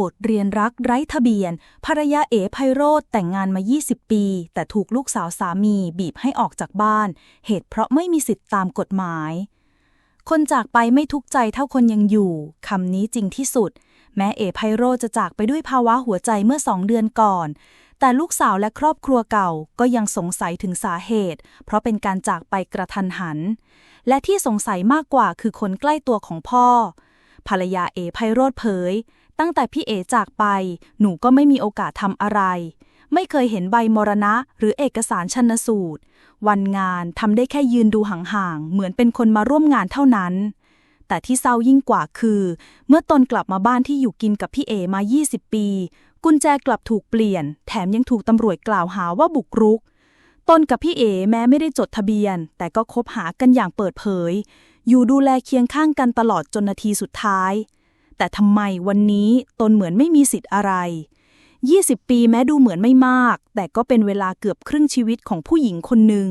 บทเรียนรักไร้ทะเบียน ภรรยาเอ๋ไพโรธแต่งงานมา 20 ปี แต่ถูกลูกสาวสามีบีบให้ออกจากบ้าน เหตุเพราะไม่มีสิทธิ์ตามกฎหมาย คนจากไปไม่ทุกใจเท่าคนยังอยู่คำนี้จริงที่สุด แม้เอ๋ไพโรธจะจากไปด้วยภาวะหัวใจเมื่อสองเดือนก่อน แต่ลูกสาวและครอบครัวเก่าก็ยังสงสัยถึงสาเหตุ เพราะเป็นการจากไปกระทันหัน และที่สงสัยมากกว่าคือคนใกล้ตัวของพ่อภรรยาเอไพโรธเผย ตั้งแต่พี่เอจากไป หนูก็ไม่มีโอกาสทำอะไร ไม่เคยเห็นใบมรณะ หรือเอกสารชันสูตร วันงานทำได้แค่ยืนดูห่างๆ เหมือนเป็นคนมาร่วมงานเท่านั้น แต่ที่เศร้ายิ่งกว่าคือ เมื่อตนกลับมาบ้านที่อยู่กินกับพี่เอมา 20 ปี กุญแจกลับถูกเปลี่ยน แถมยังถูกตำรวจกล่าวหาว่าบุกรุกตนกับพี่เอแม้ไม่ได้จดทะเบียน แต่ก็คบหากันอย่างเปิดเผย อยู่ดูแลเคียงข้างกันตลอดจนนาทีสุดท้าย แต่ทำไมวันนี้ตนเหมือนไม่มีสิทธิ์อะไร 20 ปีแม้ดูเหมือนไม่มาก แต่ก็เป็นเวลาเกือบครึ่งชีวิตของผู้หญิงคนหนึ่ง